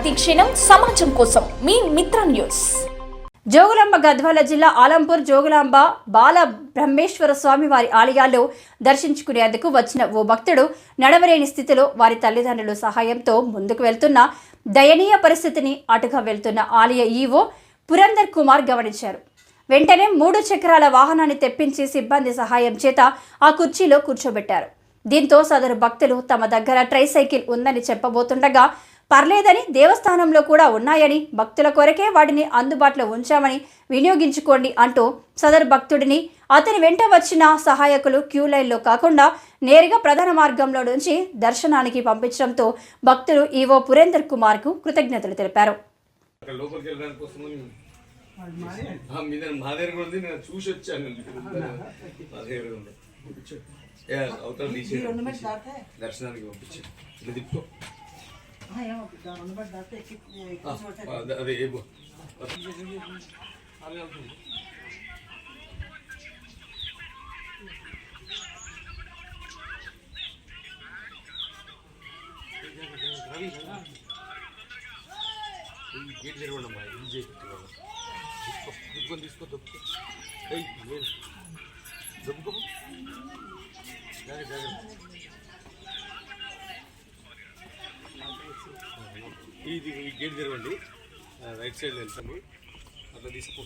ప్రతిక్షణం సమాజం కోసం మీ మిత్ర న్యూస్. జోగులాంబ గద్వాల జిల్లా ఆలంపూర్ జోగులాంబ బాల బ్రహ్మేశ్వర స్వామి వారి ఆలయాల్లో దర్శించుకునేందుకు వచ్చిన ఓ భక్తుడు నడవలేని స్థితిలో వారి తల్లిదండ్రుల సహాయంతో ముందుకు వెళ్తున్న దయనీయ పరిస్థితిని అటుగా వెళ్తున్న ఆలయ ఈవో పురందర్ కుమార్ గమనించారు. వెంటనే మూడు చక్రాల వాహనాన్ని తెప్పించి సిబ్బంది సహాయం చేత ఆ కుర్చీలో కూర్చోబెట్టారు. దీంతో సదరు భక్తులు తమ దగ్గర ట్రైసైకిల్ ఉందని చెప్పబోతుండగా పర్లేదని దేవస్థానంలో కూడా ఉన్నాయని భక్తుల కొరకే వాటిని అందుబాటులో ఉంచామని వినియోగించుకోండి అంటూ సదరు భక్తుడిని అతని వెంట వచ్చిన సహాయకులు క్యూ లైన్లో కాకుండా నేరుగా ప్రధాన మార్గంలో నుంచి దర్శనానికి పంపించడంతో భక్తులు ఈవో పురేందర్ కుమార్కు కృతజ్ఞతలు తెలిపారు. దర్శనానికి అదే- అదే ఏ బో. ఈ గేట్ తెరవండి అమ్మా ఇది చేయి తీసుకో దుబ్బని తీసుకో దుబ్బు ఏయ్ ఏం దుబ్బుకో జాగ్రత్త జాగ్రత్త ఈ గేట్ తెరవండి. రైట్ సైడ్ వెళ్తాము. అట్లా తీసుకో.